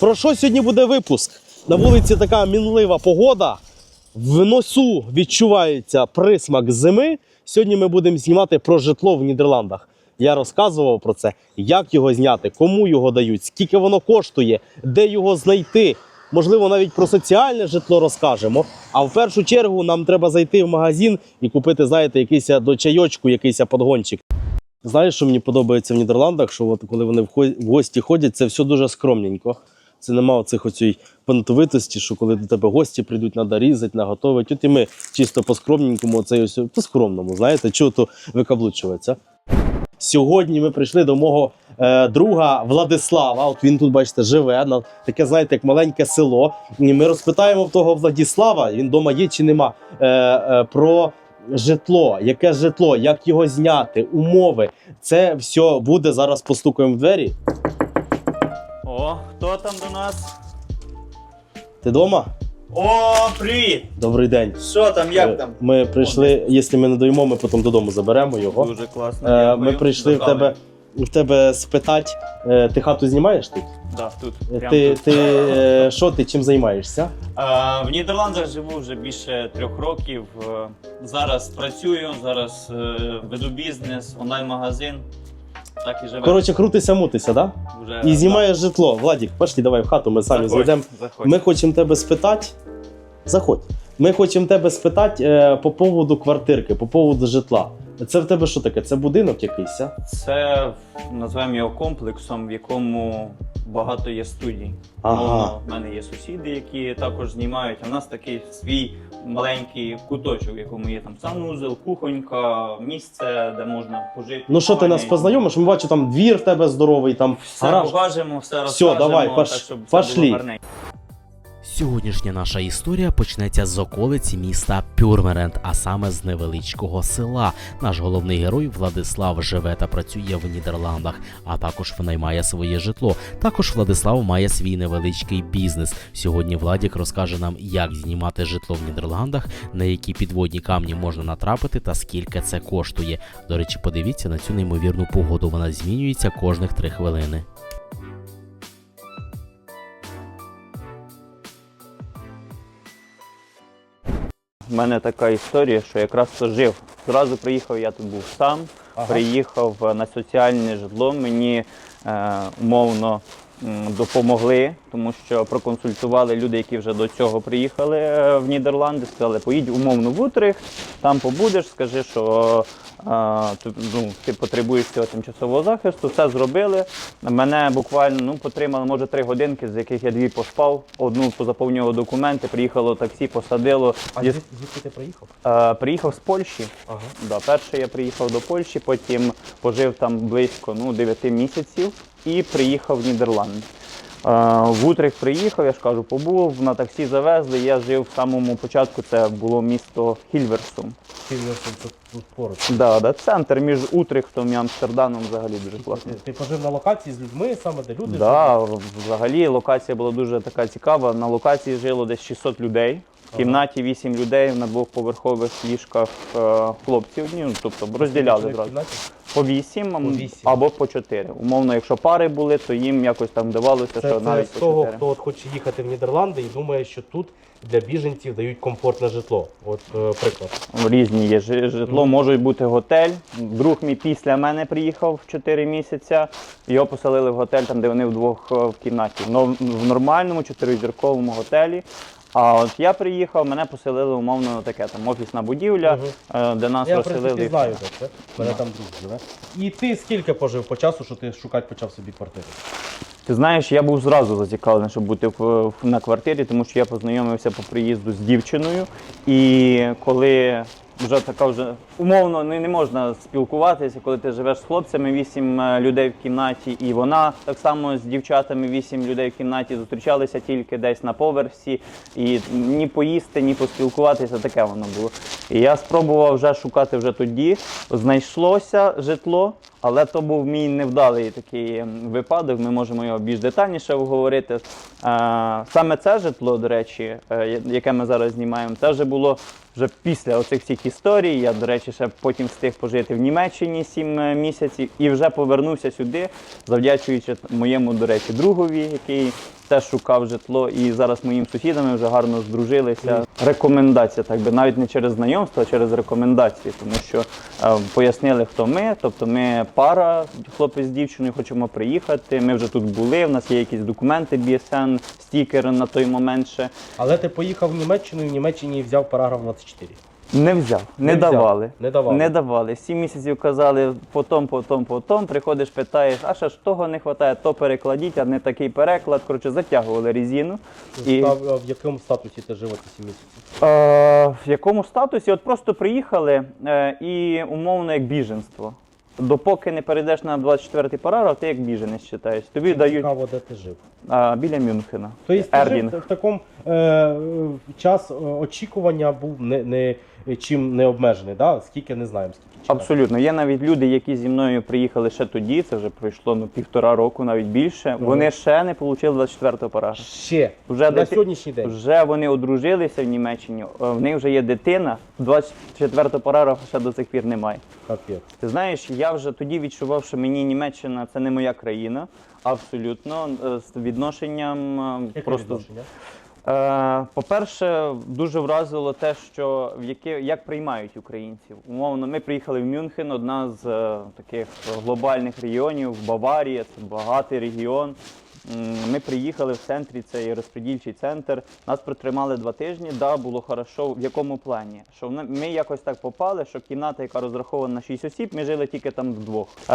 Про що сьогодні буде випуск? На вулиці така мінлива погода. В носу відчувається присмак зими. Сьогодні ми будемо знімати про житло в Нідерландах. Я розказував про це, як його зняти, кому його дають, скільки воно коштує, де його знайти. Можливо, навіть про соціальне житло розкажемо. А в першу чергу нам треба зайти в магазин і купити, знаєте, якийсь до чайочку, якийсь подгончик. Знаєш, що мені подобається в Нідерландах, що от коли вони в гості ходять, це все дуже скромненько. Це нема оцих оцієї понтовитості, що коли до тебе гості прийдуть, треба різати, наготовити. От і ми чисто по-скромненькому, оцей ось по-скромному, знаєте, чого то викаблучуватися. Сьогодні ми прийшли до мого е, друга Владислава. От він тут, бачите, живе на таке, знаєте, як маленьке село. І ми розпитаємо в того Владислава, він вдома є чи нема, е, е, про житло, яке житло, як його зняти, умови. Це все буде. Зараз постукаємо в двері. О, хто там до нас? Ти вдома? О, привіт! Добрий день. Що там, Е, як там? Ми прийшли, якщо ми не доїмо, ми потім додому заберемо його. Дуже класно. Е, дякую. Ми прийшли в тебе, в тебе спитати. е, Ти хату знімаєш тут? Да, тут. Е, Ти, тут. ти е, що ти чим займаєшся? Е, в Нідерландах живу вже більше трьох років. Е, Зараз працюю, зараз е, веду бізнес, онлайн-магазин. Так і живе. Коротше, крутися, мутися, да? Уже, І знімаєш житло. Владік, пошли, давай в хату, ми самі Заходь, зайдемо. заходь. Ми хочемо тебе спитати. Заходь. Ми хочемо тебе спитати е, по поводу квартирки, по поводу житла. Це в тебе що таке? Це будинок якийсь? а? Це називаємо його комплексом, в якому багато є студій. Ага. Мовно, в мене є сусіди, які також знімають. А в нас такий свій маленький куточок, в якому є там санузел, кухонька, місце, де можна пожити. Ну що ти нас познайомиш? Ми бачимо, там двір в тебе здоровий, там Все гараж. покажемо, все розкажемо, Все, давай, пош- так, щоб пошли. було гарненько. Сьогоднішня наша історія почнеться з околиці міста Пюрмерент, а саме з невеличкого села. Наш головний герой Владислав живе та працює в Нідерландах, а також винаймає своє житло. Також Владислав має свій невеличкий бізнес. Сьогодні Владік розкаже нам, як знімати житло в Нідерландах, на які підводні камні можна натрапити та скільки це коштує. До речі, подивіться на цю неймовірну погоду. Вона змінюється кожних три хвилини. У мене така історія, що якраз то жив. Зразу приїхав, я тут був сам, Ага. приїхав на соціальне житло. Мені е, умовно допомогли, тому що проконсультували люди, які вже до цього приїхали е, в Нідерланди. Сказали, поїдь умовно в Утрих, там побудеш, скажи, що е, ну, ти потребуєш цього тимчасового захисту. Все зробили. Мене буквально ну, потримали, може, три годинки, з яких я дві поспав. Одну позаповнював документи, приїхало таксі, посадило. А Діс- звідки ти приїхав? Е, приїхав з Польщі. Ага. Да, перше я приїхав до Польщі, потім пожив там близько ну, 9 місяців і приїхав в Нідерланди. Е, в Утрих приїхав, я ж кажу, побув, на таксі завезли. Я жив в самому початку, це було місто Хільверсум. Ти тут поруч. Да, да, центр між Утрихтом і Амстердамом взагалі дуже класно. Ти пожив на локації з людьми, саме де люди Да, взагалі локація була дуже така цікава. На локації жило десь 600 людей. В кімнаті 8 людей на двохповерхових ліжках е, хлопці одні, ну, тобто розділяли зразу. По 8, По вісім. або по 4. Умовно, якщо пари були, то їм якось там вдавалося, Це, що це навіть з по того, 4. хто от хоче їхати в Нідерланди і думає, що тут для біженців дають комфортне житло. От е, приклад. Різні є жи- житло, може бути готель. Друг мій після мене приїхав в 4 місяці. Його поселили в готель, там, де вони вдвох е, в кімнаті. Но в нормальному чотиризірковому готелі. А от я приїхав, мене поселили умовно таке там офісна будівля, е, де нас Я в розселили. принципі знаю це. Мене там друг живе. І ти скільки пожив по часу, що ти шукати почав собі квартиру? Ти знаєш, я був зразу зацікавлений, щоб бути в, в- на квартирі, тому що я познайомився по приїзду з дівчиною. І коли вже така вже умовно не, не можна спілкуватися, коли ти живеш з хлопцями, вісім е, людей в кімнаті, і вона так само з дівчатами, вісім людей в кімнаті зустрічалися тільки десь на поверсі, і ні поїсти, ні поспілкуватися, таке воно було. І я спробував вже шукати вже тоді. Знайшлося житло, але то був мій невдалий такий ем, випадок. Ми можемо його більш детальніше обговорити. Е, Саме це житло, до речі, е, яке ми зараз знімаємо, це вже було вже після оцих всіх історій. Я, до речі, ще потім встиг пожити в Німеччині 7 місяців і вже повернувся сюди, завдячуючи моєму, до речі, другові, який теж шукав житло, і зараз моїм сусідами вже гарно здружилися. Рекомендація, так би навіть не через знайомство, а через рекомендації, тому що е, пояснили, хто ми. Тобто ми пара, хлопець з дівчиною, хочемо приїхати. Ми вже тут були. В нас є якісь документи, BSN, стікери на той момент ще. Але ти поїхав в Німеччину і в Німеччині взяв параграф 24. Не взяв, не, Не взяв, давали. не давали. Не давали. Сім місяців казали потом, потом, потом. Приходиш, питаєш, а ще ж того не вистачає, то перекладіть, а не такий переклад. Коротше, затягували резину. І Та, в якому статусі ти жив ці місяці? е, в якому статусі? От просто приїхали е, і умовно як біженство. Допоки не перейдеш на 24-й параграф, ти як біженець вважаєш. Тобі дають Цікаво, де ти жив. а, біля Мюнхена. Тобто ти жив в такому е, е, час е, очікування був не, не чим не обмежений, да? скільки не знаємо, скільки чекати. Абсолютно. Є навіть люди, які зі мною приїхали ще тоді, це вже пройшло ну, півтора року, навіть більше. Вони ще не отримали 24-го параграфу. Ще Вже на дити- сьогоднішній день. Вже вони одружилися в Німеччині, е, в них вже є дитина, 24-го параграфу ще до цих пір немає. Капець. Ти знаєш, я вже тоді відчував, що мені Німеччина це не моя країна. Абсолютно е, з відношенням е, Яке просто відношення? Е, По-перше, дуже вразило те, що в яке, як приймають українців. Умовно, ми приїхали в Мюнхен, одна з е, таких глобальних регіонів, Баварія, це багатий регіон. Ми приїхали в центрі, це є розподільчий центр. Нас притримали два тижні. Да, було хорошо. В якому плані? Що ми якось так попали, що кімната, яка розрахована на 6 осіб, ми жили тільки там вдвох. Е,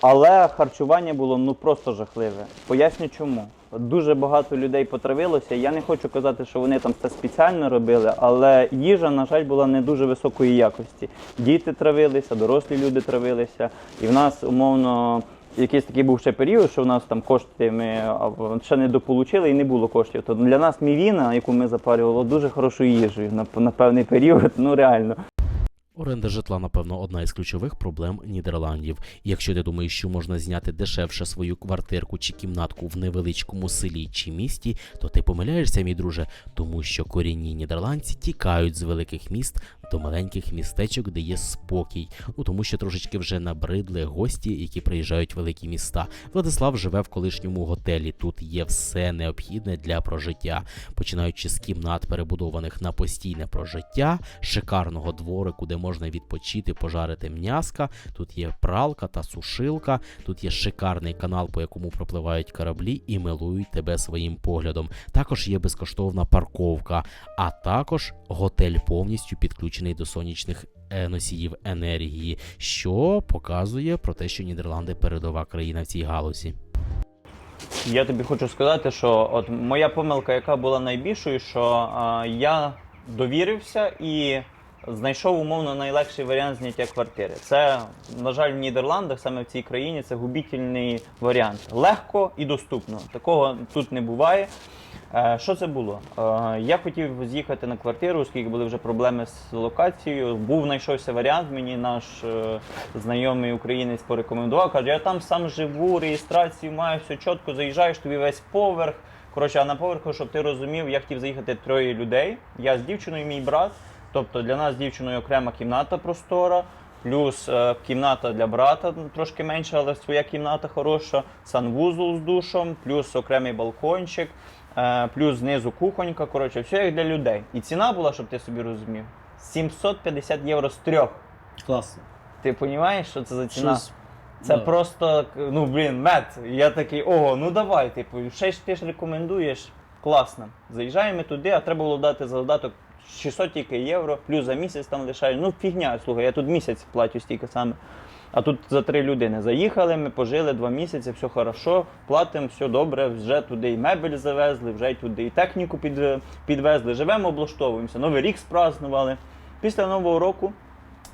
але харчування було ну просто жахливе. Поясню чому. Дуже багато людей потравилося. Я не хочу казати, що вони там це спеціально робили, але їжа, на жаль, була не дуже високої якості. Діти травилися, дорослі люди травилися, і в нас умовно. Якийсь такий був ще період, що в нас там кошти ми ще не дополучили і не було коштів. То для нас мівіна, яку ми запарювали, дуже хорошою їжею на, на певний період. Ну реально. Оренда житла, напевно, одна із ключових проблем Нідерландів. Якщо ти думаєш, що можна зняти дешевше свою квартирку чи кімнатку в невеличкому селі чи місті, то ти помиляєшся, мій друже, тому що корінні нідерландці тікають з великих міст до маленьких містечок, де є спокій. Ну тому що трошечки вже набридли гості, які приїжджають в великі міста. Владислав живе в колишньому готелі. Тут є все необхідне для прожиття, починаючи з кімнат, перебудованих на постійне прожиття, шикарного дворику, де можна відпочити, пожарити м'яска. Тут є пралка та сушилка. Тут є шикарний канал, по якому пропливають кораблі і милують тебе своїм поглядом. Також є безкоштовна парковка, а також готель повністю підключений до сонячних е, носіїв енергії, що показує про те, що Нідерланди передова країна в цій галузі. Я тобі хочу сказати, що от моя помилка, яка була найбільшою, що а, я довірився і знайшов умовно найлегший варіант зняття квартири. Це, на жаль, в Нідерландах, саме в цій країні, це губітельний варіант. Легко і доступно. Такого тут не буває. Е, Що це було? Е, Я хотів з'їхати на квартиру, оскільки були вже проблеми з локацією. Був знайшовся варіант. Мені наш е, знайомий українець порекомендував. Каже, я там сам живу, реєстрацію маю, все чітко, заїжджаєш тобі весь поверх. Коротше, а на поверху, щоб ти розумів, я хотів заїхати троє людей. Я з дівчиною, мій брат. Тобто для нас з дівчиною окрема кімната простора. Плюс е, кімната для брата трошки менша, але своя кімната хороша, санвузол з душом, плюс окремий балкончик, е, плюс знизу кухонька. Коротше, все як для людей. І ціна була, щоб ти собі розумів, 750 євро з трьох. Класно. Ти розумієш, що це за ціна? Щось- Це да. просто, ну блін, мед. Я такий, ого, ну давай, типу, ще ж ти ж рекомендуєш. Класно. Заїжджаємо туди, а треба було дати за додаток 600 тільки євро, плюс за місяць там лишають. Ну, фігня, слухай, я тут місяць платю стільки саме. А тут за три людини заїхали, ми пожили два місяці, все хорошо, платимо, все добре, вже туди і мебель завезли, вже туди і техніку під, підвезли. Живемо, облаштовуємося. Новий рік спразнували. Після Нового року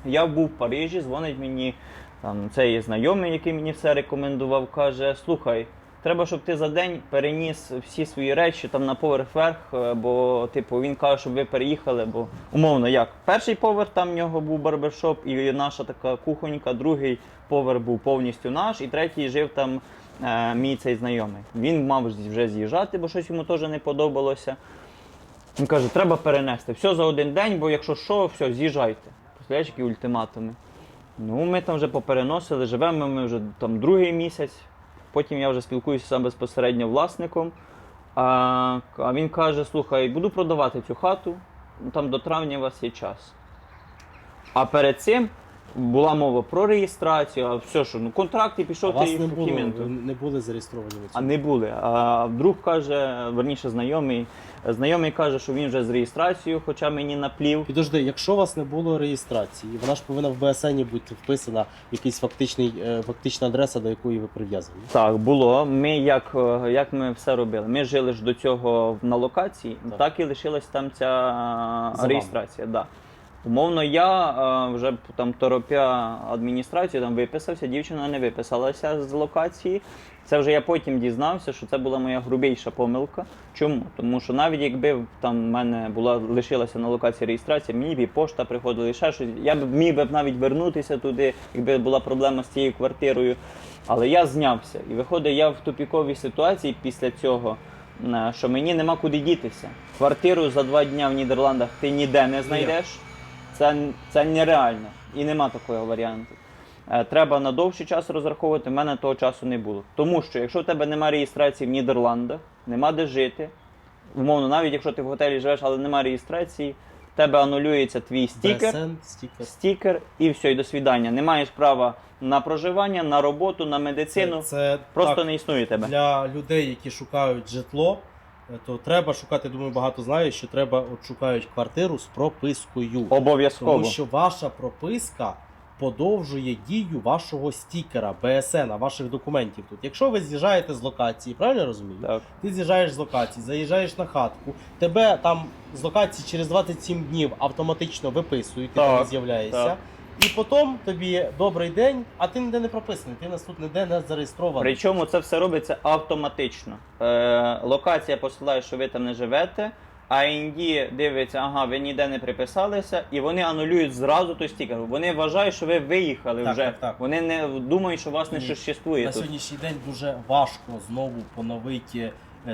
я був в Парижі, дзвонить мені там цей знайомий, який мені все рекомендував, каже: слухай, треба, щоб ти за день переніс всі свої речі там на поверх вверх, е, бо типу він каже, щоб ви переїхали, бо умовно як. Перший поверх там в нього був барбершоп і наша така кухонька, другий поверх був повністю наш, і третій жив там е, мій цей знайомий. Він мав вже з'їжджати, бо щось йому теж не подобалося. Він каже, треба перенести. Все за один день, бо якщо що, все, з'їжджайте. Представляєш, ультиматуми. Ну, ми там вже попереносили, живемо ми вже там другий місяць. Потім я вже спілкуюся сам безпосередньо власником. А, а він каже: слухай, буду продавати цю хату, там до травня у вас є час. А перед цим була мова про реєстрацію, а все, що ну контракт і А пішов вас ти не було, ви не були зареєстровані в А цьому. не були. А друг каже, верніше знайомий. Знайомий каже, що він вже з реєстрацією, хоча мені наплів. Підожди, якщо у вас не було реєстрації, вона ж повинна в БСН бути вписана якийсь фактичний, е, фактична адреса, до якої ви прив'язані. Так, було. Ми як, е, як ми все робили? Ми жили ж до цього на локації, Так. так, і лишилась там ця За вами. реєстрація. Да. Умовно, я е, вже там торопя адміністрацію там виписався, дівчина не виписалася з локації. Це вже я потім дізнався, що це була моя грубіша помилка. Чому? Тому що навіть якби там в мене була лишилася на локації реєстрація, мені б і пошта приходила, і ще щось. Я б міг би навіть вернутися туди, якби була проблема з цією квартирою. Але я знявся. І виходить, я в тупіковій ситуації після цього, е, що мені нема куди дітися. Квартиру за два дні в Нідерландах ти ніде не знайдеш. Це, це нереально. І нема такого варіанту. Е, Треба на довший час розраховувати, в мене того часу не було. Тому що якщо в тебе немає реєстрації в Нідерландах, нема де жити, умовно, навіть якщо ти в готелі живеш, але немає реєстрації, в тебе анулюється твій стікер стікер. стікер і все, і до свідання. Не маєш права на проживання, на роботу, на медицину. це Просто так, не існує тебе. для людей, які шукають житло, то треба шукати, думаю, багато знають, що треба от шукають квартиру з пропискою. Обов'язково. Тому що ваша прописка подовжує дію вашого стікера, БСН, ваших документів тут. Якщо ви з'їжджаєте з локації, правильно я розумію? Так. Ти з'їжджаєш з локації, заїжджаєш на хатку, тебе там з локації через 27 днів автоматично виписують, ти Так, там з'являєшся. І потім тобі добрий день, а ти ніде не прописаний, ти нас тут ніде не зареєстрований. Причому це все робиться автоматично. Е, локація посилає, що ви там не живете. А інді дивиться, ага, ви ніде не приписалися, і вони анулюють зразу той стікер. Вони вважають, що ви виїхали Так, вже. так, так. Вони не думають, що вас не Ні. существує На тут. сьогоднішній день дуже важко знову поновити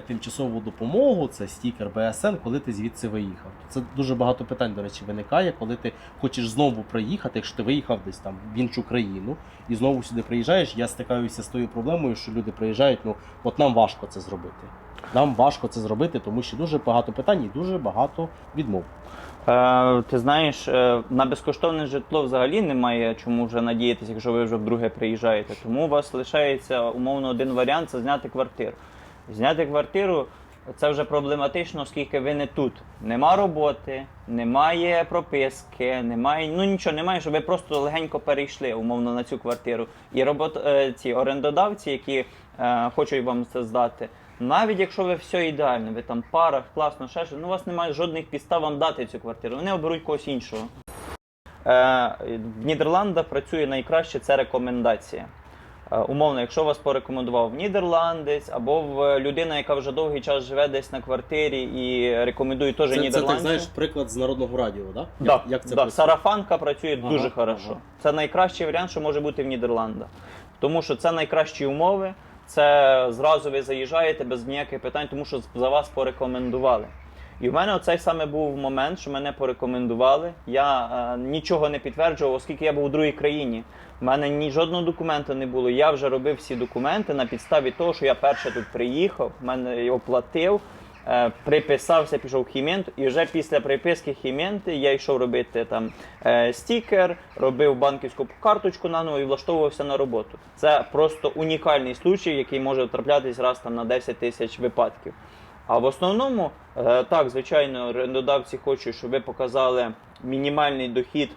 тимчасову допомогу, це стікер БСН, коли ти звідси виїхав. Це дуже багато питань, до речі, виникає, коли ти хочеш знову приїхати, якщо ти виїхав десь там в іншу країну і знову сюди приїжджаєш. Я стикаюся з тою проблемою, що люди приїжджають. Ну от нам важко це зробити. Нам важко це зробити, тому що дуже багато питань і дуже багато відмов. Е, ти знаєш, е, на безкоштовне житло взагалі немає чому вже надіятися, якщо ви вже вдруге приїжджаєте. Тому у вас лишається умовно один варіант це зняти квартиру. Зняти квартиру це вже проблематично, оскільки ви не тут. Нема роботи, немає прописки, немає, ну нічого немає, щоб ви просто легенько перейшли умовно на цю квартиру. І робот, е, ці орендодавці, які е, хочуть вам це здати. Навіть якщо ви все ідеально, ви там парах, класно, ще щось, ну у вас немає жодних підстав вам дати цю квартиру. Вони оберуть когось іншого. Е, в Нідерландах працює найкраще це рекомендація. Е, умовно, якщо вас порекомендував нідерландець або в людина, яка вже довгий час живе десь на квартирі і рекомендує теж Це, це нідерландців. так знаєш приклад з народного радіо, да? Да, Як, як це да. працює? Сарафанка працює Ага, дуже хорошо. ага. Це найкращий варіант, що може бути в Нідерландах. Тому що це найкращі умови, це зразу ви заїжджаєте без ніяких питань, тому що за вас порекомендували. І в мене оцей саме був момент, що мене порекомендували. Я е, нічого не підтверджував, оскільки я був у другій країні. У мене ні жодного документа не було. Я вже робив всі документи на підставі того, що я перше тут приїхав, мене його платив. Е, приписався, пішов Хімент, і вже після приписки Хіменти я йшов робити там е, стікер, робив банківську карточку наново і влаштовувався на роботу. Це просто унікальний случай, який може траплятись раз там на 10 тисяч випадків. А в основному, е, так, звичайно, орендодавці хочуть, щоб ви показали мінімальний дохід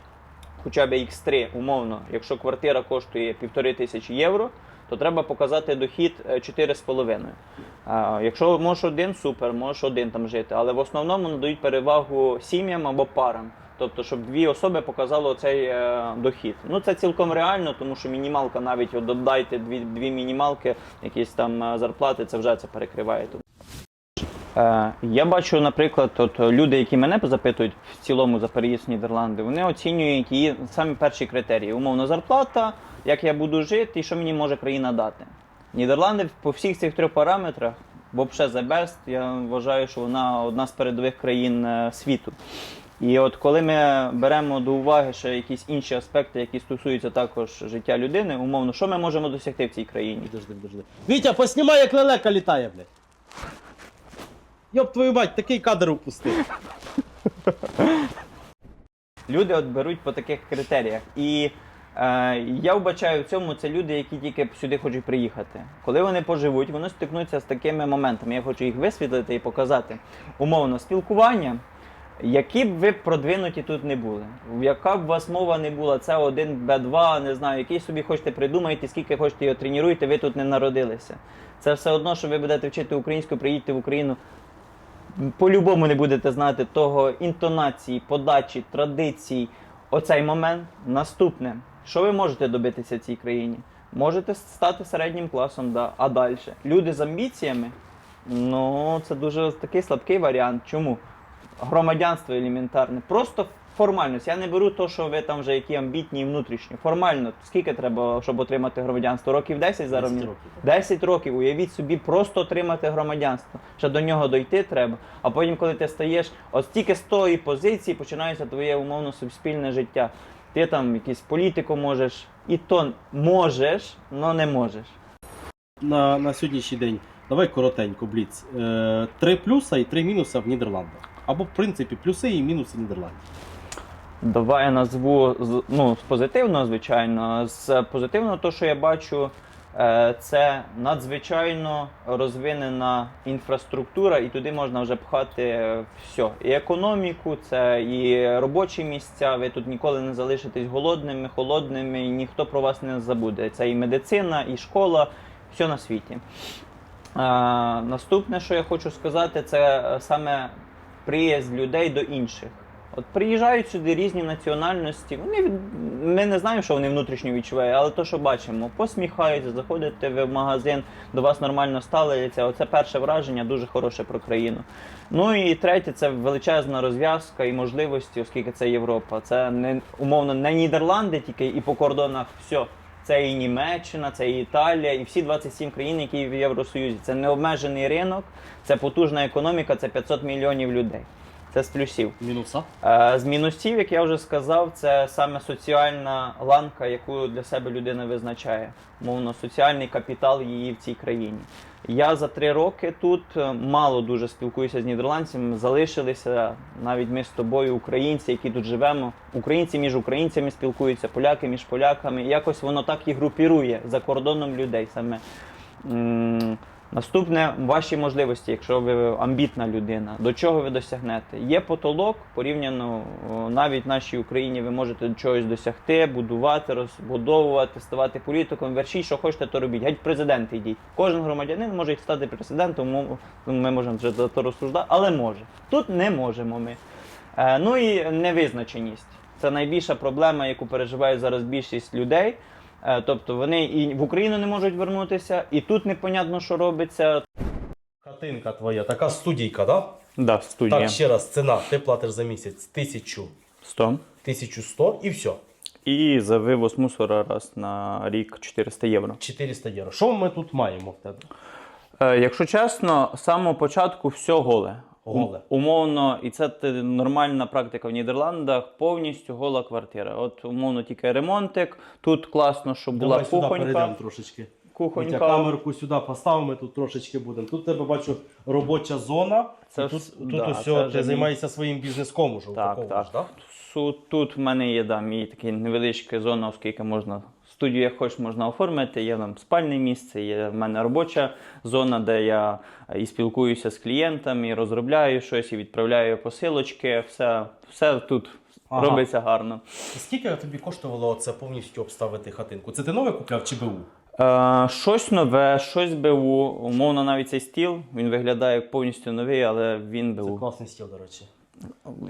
хоча б X3, умовно, якщо квартира коштує півтори тисячі євро, то треба показати дохід е, 4,5. Якщо можеш один, супер, можеш один там жити. Але в основному надають перевагу сім'ям або парам. Тобто, щоб дві особи показали оцей е, дохід. Ну це цілком реально, тому що мінімалка навіть додайте дві, дві мінімалки, якісь там е, зарплати, це вже це перекриває. Е, я бачу, наприклад, от люди, які мене запитують в цілому за переїзд в Нідерланди, вони оцінюють її самі перші критерії. Умовно, зарплата, як я буду жити і що мені може країна дати. Нідерланди по всіх цих трьох параметрах, взагалі the best, я вважаю, що вона одна з передових країн е, світу. І от коли ми беремо до уваги ще якісь інші аспекти, які стосуються також життя людини, умовно, що ми можемо досягти в цій країні? Підожди, підожди. Вітя, поснімай, як лелека літає, блядь. Йоп, твою мать, такий кадр упустив. Люди от беруть по таких критеріях. І е, я вбачаю в цьому це люди, які тільки сюди хочуть приїхати. Коли вони поживуть, вони стикнуться з такими моментами. Я хочу їх висвітлити і показати. Умовно, спілкування. Які б ви продвинуті тут не були, яка б вас мова не була, це один Б2, не знаю, який собі хочете придумаєте, скільки хочете його тренуєте, ви тут не народилися. Це все одно, що ви будете вчити українську, приїдете в Україну, по-любому не будете знати того інтонації, подачі, традицій. Оцей момент. Наступне. Що ви можете добитися цій країні? Можете стати середнім класом, да. а далі. Люди з амбіціями, ну це дуже такий слабкий варіант. Чому? Громадянство елементарне. Просто формальність. Я не беру то, що ви там вже які амбітні і внутрішні. Формально, скільки треба, щоб отримати громадянство? Років 10 зараз? 10 років. 10 років, уявіть собі, просто отримати громадянство. Ще до нього дойти треба. А потім, коли ти стаєш, от тільки з тої позиції починається твоє умовно суспільне життя. Ти там якийсь політику можеш, і то можеш, але не можеш. На, на сьогоднішній день, давай коротенько, бліц. Е, три плюса і три мінуса в Нідерландах. Або, в принципі, плюси і мінуси Нідерландів. Давай я назву ну, з позитивного, звичайно. З позитивного, то, що я бачу, е, це надзвичайно розвинена інфраструктура, і туди можна вже пхати все. І економіку, це і робочі місця. Ви тут ніколи не залишитесь голодними, холодними, і ніхто про вас не забуде. Це і медицина, і школа, все на світі. Е, наступне, що я хочу сказати, це саме приїзд людей до інших. От приїжджають сюди різні національності. Вони ми не знаємо, що вони внутрішньо відчувають, але то, що бачимо, посміхаються, заходите ви в магазин, до вас нормально ставляться. Оце перше враження дуже хороше про країну. Ну і третє, це величезна розв'язка і можливості, оскільки це Європа. Це не умовно не Нідерланди, тільки і по кордонах все. Це і Німеччина, це і Італія, і всі 27 країн, які в Євросоюзі. Це необмежений ринок, це потужна економіка, це 500 мільйонів людей. Це з плюсів. Мінуса? Е, З мінусів, як я вже сказав, це саме соціальна ланка, яку для себе людина визначає. Мовно, соціальний капітал її в цій країні. Я за три роки тут е, мало дуже спілкуюся з нідерландцями. Залишилися навіть ми з тобою, українці, які тут живемо. Українці між українцями спілкуються, поляки між поляками. Якось воно так і групірує за кордоном людей саме. Наступне ваші можливості, якщо ви амбітна людина, до чого ви досягнете? Є потолок, порівняно навіть в нашій Україні ви можете чогось досягти, будувати, розбудовувати, ставати політиком. Вершіть, що хочете, то робіть. Геть в президенти йдіть. Кожен громадянин може стати президентом, ми можемо вже за то розсуждати, але може. Тут не можемо ми. Е, ну і невизначеність. Це найбільша проблема, яку переживає зараз більшість людей. Е, Тобто вони і в Україну не можуть вернутися, і тут непонятно, що робиться. Хатинка твоя, така студійка, да? Да, студія. Так, ще раз, ціна. Ти платиш за місяць тисячу, 100. 1100 і все. І за вивоз мусора раз на рік 400 євро. 400 євро. Що ми тут маємо в тебе? Е, якщо чесно, з самого початку все голе. Голе. Умовно, і це нормальна практика в Нідерландах, повністю гола квартира. От умовно тільки ремонтик. Тут класно, щоб була Давай сюди кухонька. перейдемо трошечки. Кухонька. Витя, камерку сюди поставимо, тут трошечки будемо. Тут тебе бачу робоча зона. Це і тут, тут да, ось це ти мій- займаєшся своїм бізнеском уже. Так, так. Су- Тут в мене є да, мій такий невеличка зона, оскільки можна студію, як хочеш, можна оформити. Є там спальне місце, є в мене робоча зона, де я і спілкуюся з клієнтами, і розробляю щось, і відправляю посилочки. Все, все тут Ага. робиться гарно. Скільки тобі коштувало це повністю обставити хатинку? Це ти нове купляв чи БУ? Е, щось нове, щось БУ. Умовно, навіть цей стіл він виглядає як повністю новий, але він Це класний стіл, до речі.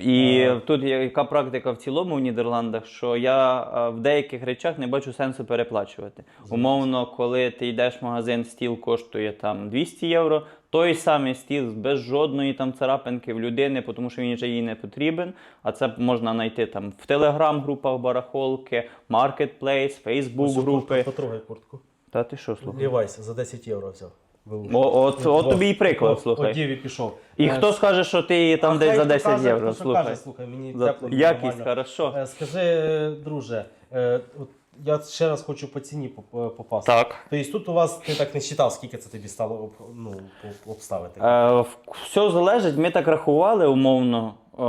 І Ага. тут є яка практика в цілому в Нідерландах, що я е, в деяких речах не бачу сенсу переплачувати. Умовно, коли ти йдеш в магазин, стіл коштує там 200 євро. Той самий стіл без жодної там царапинки в людини, тому що він вже їй не потрібен. А це можна знайти там в телеграм-групах барахолки, маркетплейс, фейсбук групи. Потрогай куртку. Та ти що слухай? Лівайся, за 10 євро взяв. БУ. О, от, от тобі і приклад, От слухай. Діві пішов. І Е, хто скаже, що ти її там а десь хай за 10 каже, євро, хто що слухай. Каже, слухай, мені За- тепло, Якість, нормально. хорошо. Е, Скажи, е, друже, е, от я ще раз хочу по ціні поп- попасти. Так. Тобто тут у вас ти так не вважав, скільки це тобі стало об- ну, об- обставити. Е, в- все залежить, ми так рахували умовно. Е,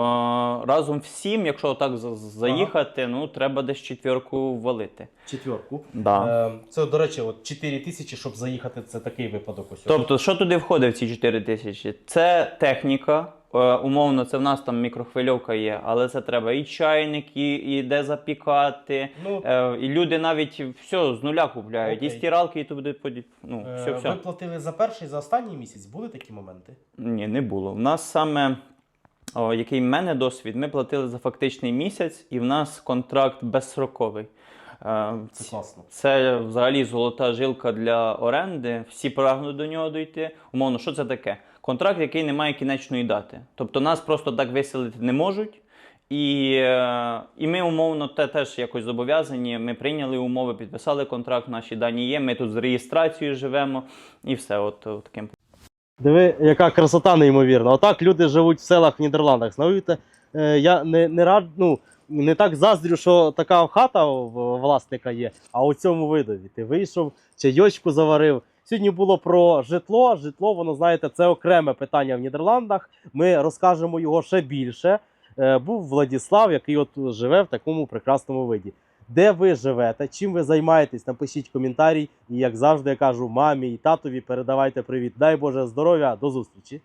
разом всім, якщо так за- заїхати, ну треба десь четвірку ввалити. Четверку. Да. Е, це, до речі, от 4 тисячі, щоб заїхати, це такий випадок ось. Тобто, що туди входить в ці 4 тисячі? Це техніка. Е, умовно, це в нас там мікрохвильовка є, але це треба і чайник, і, і де запікати. Ну, Е, і люди навіть все з нуля купляють. І стиралки, і туди поді... ну, все, все. Ви платили за перший, за останній місяць? Були такі моменти? Ні, не було. У нас саме, о, який в мене досвід, ми платили за фактичний місяць, і в нас контракт безсроковий. Е, Це класно. Це взагалі золота жилка для оренди. Всі прагнуть до нього дойти. Умовно, що це таке? Контракт, який не має кінечної дати. Тобто нас просто так виселити не можуть. І, е, і ми умовно те теж якось зобов'язані. Ми прийняли умови, підписали контракт, наші дані є. Ми тут з реєстрацією живемо, і все, от, от таким Диви, яка красота неймовірна. Отак люди живуть в селах в Нідерландах. Знаєте, е, я не, не рад, ну, не так заздрю, що така хата власника є, а у цьому видові. Ти вийшов, чайочку заварив. Сьогодні було про житло. Житло, воно знаєте, це окреме питання в Нідерландах. Ми розкажемо його ще більше. Е, Був Владіслав, який от живе в такому прекрасному виді. Де ви живете? Чим ви займаєтесь? Напишіть коментарі. І як завжди, я кажу мамі і татові, передавайте привіт. Дай Боже здоров'я, до зустрічі.